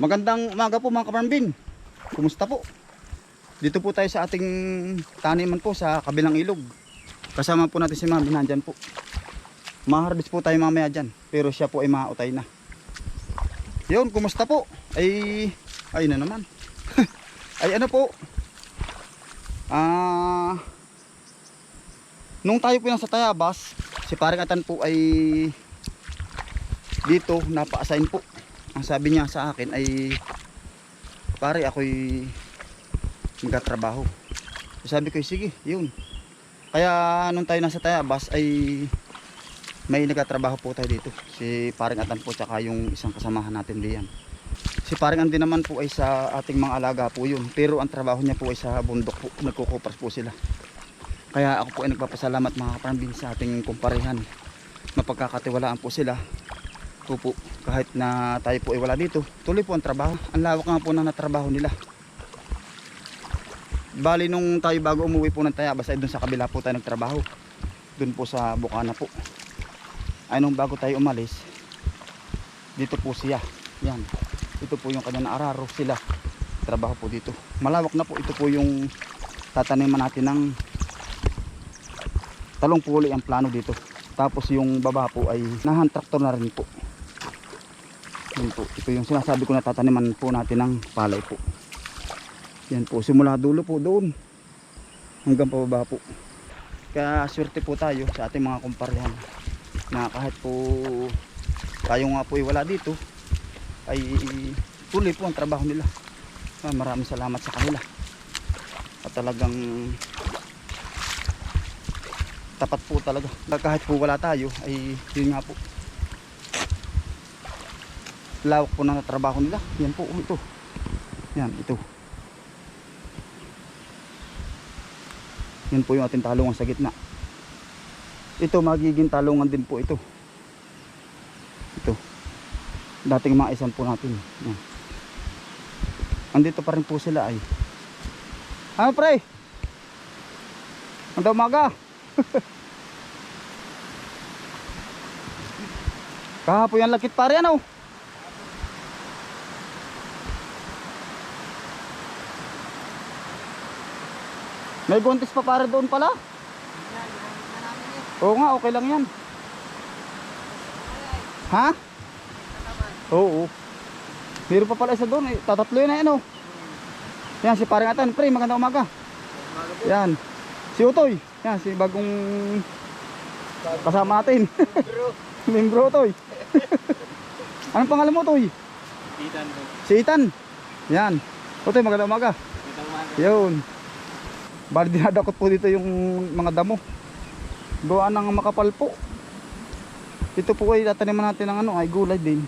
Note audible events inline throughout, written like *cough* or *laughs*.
Magandang umaga po mga kaparambin. Kumusta po? Dito po tayo sa ating taniman po sa kabilang ilog. Kasama po natin si Mami nandyan po. Maharbis po tayo mamaya dyan. Pero siya po ay mautay na. Yun, kumusta po? Ay, ay na naman. *laughs* ay ano po? Ah, nung tayo po nasa Tayabas, si Paring Atan po ay dito napa-assign po. Ang sabi niya sa akin ay pare ako'y magkatrabaho sabi ko sige yun. Kaya nung tayo nasa Tayabas ay may nagkatrabaho po tayo dito. Si paring Atan po tsaka yung isang kasamahan natin diyan. Si paring Andi naman po ay sa ating mga alaga po yun. Pero ang trabaho niya po ay sa bundok po. Nagkukupras po sila. Kaya ako po ay nagpapasalamat mga kaparambin sa ating kumparehan. Mapagkakatiwalaan po sila po po kahit na tayo po ay wala dito tuloy po ang trabaho. Ang lawak nga po na natrabaho nila. Bali nung tayo bago umuwi po ng Tayabas ay dun sa kabila po tayo nagtrabaho. Dun po sa Bukana po. Ay nung bago tayo umalis dito po siya. Yan. Ito po yung kanya na araro. Sila. Trabaho po dito. Malawak na po. Ito po yung tataniman natin ng talong puli ang plano dito. Tapos yung baba po ay nahan traktor na rin po yan po. Ito yung sinasabi ko na tataniman po natin ng palay po. Yan po. Simula dulo po doon. Hanggang pababa po. Kaya swerte po tayo sa ating mga kumparehan. Na kahit po tayo nga po wala dito. Ay tuloy po ang trabaho nila. Ah, maraming salamat sa kanila. At talagang tapat po talaga. Kahit po wala tayo ay yun nga po lawak po ng trabaho nila. Yan po ito. Yan ito. Yan po yung ating talungan sa gitna. Ito magiging talungan din po ito. Ito. Dating mga isan po natin. Yan. andito pa rin po sila ay. Ano pre! Ang umaga *laughs* kahapon yan lakit pare ano May buntis pa para doon pala? Oo nga, okay lang yan. Ha? Oo. Meron pa pala isa doon. Eh. Tatatlo yun na yan oh. Yan, si paring atan. Pre, magandang umaga. Yan. Si Utoy. Yan, si bagong kasama natin. *laughs* Membro Utoy. *laughs* Anong pangalan mo Utoy? Titan po. Si Itan. Yan. Utoy, magandang umaga. Ano. Yun. Bali dinadakot po dito yung mga damo. Gawa ng makapal po. Ito po ay tataniman natin ng ano, ay gulay din.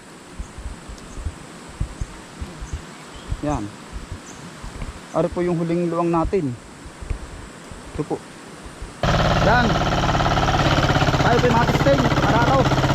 Yan. Ari po yung huling luwang natin. Ito po. Yan. Tayo po yung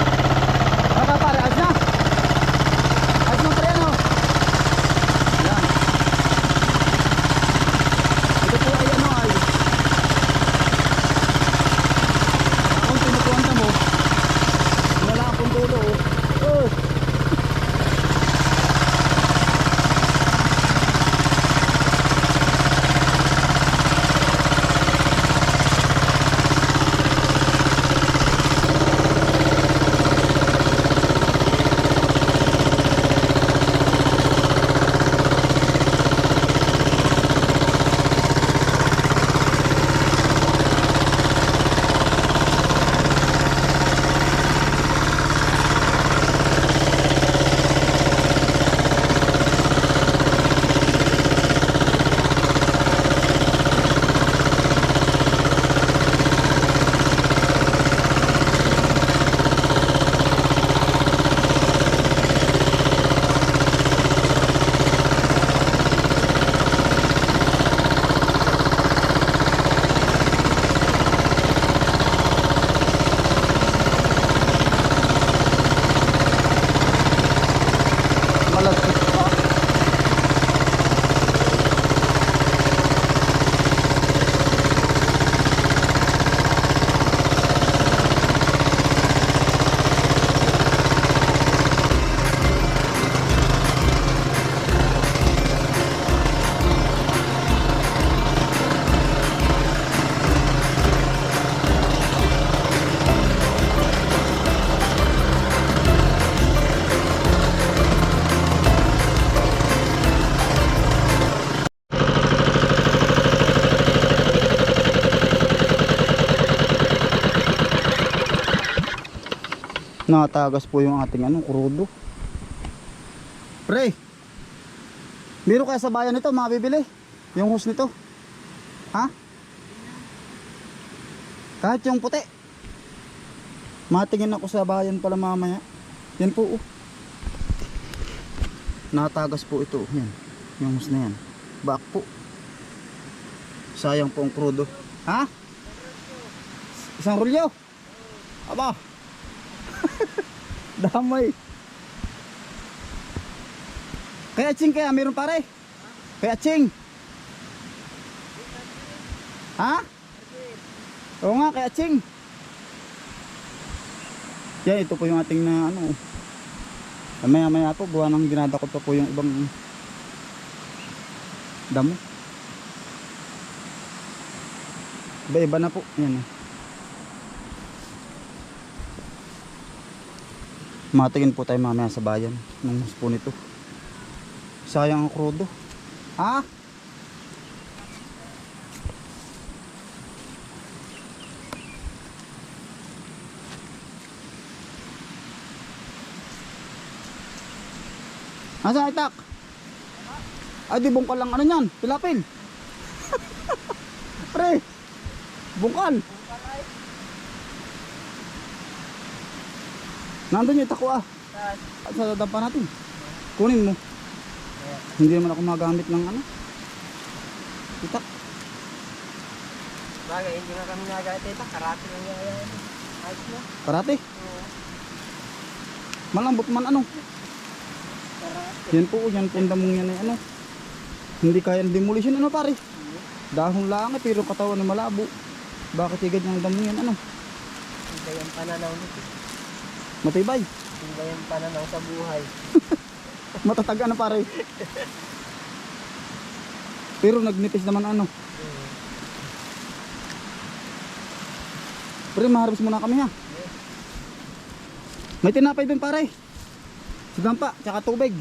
Nakatagas po yung ating ano, krudo. Pre, meron kaya sa bayan nito mga bibili? Yung hose nito? Ha? Kahit yung puti. Matingin ako sa bayan pala mamaya. Yan po oh. Natagas po ito. Yan. Yung hose na yan. Back po. Sayang po ang krudo. Ha? Isang rolyo? Aba. Damay. Kaya ching kaya meron pare. Kaya ching. Ha? Oo nga, kaya ching. Yan, ito po yung ating na ano. Maya maya po, buwan ng dinadakot pa po yung ibang damo. Iba iba na po. Yan. oh. Matingin po tayo mamaya sa bayan ng huspo nito. Sayang ang krudo. Ha? Asa itak? Ay di bungkal lang ano yan, pilapil. *laughs* Pre. Bungkal. Nandun yung tako ah. At sa dampa natin. Kunin mo. Hindi naman ako magamit ng ano. Itak. Bagay, hindi nga kami nagaya tita. Karate lang yan. Ayos na. Karate. Malambot man ano. Karate. Yan po, yan po damong yan ay ano. Hindi kaya ng demolition ano pare. Dahon lang eh, pero katawan na malabo. Bakit igad ng damong yan ano? Iba yung pananaw nito. Matibay. Iba yung pananaw sa buhay. *laughs* Matatag ano pare. Pero nagnipis naman ano. Pero maharvest muna kami ha. May tinapay dun pare. Sigampa, tsaka tubig.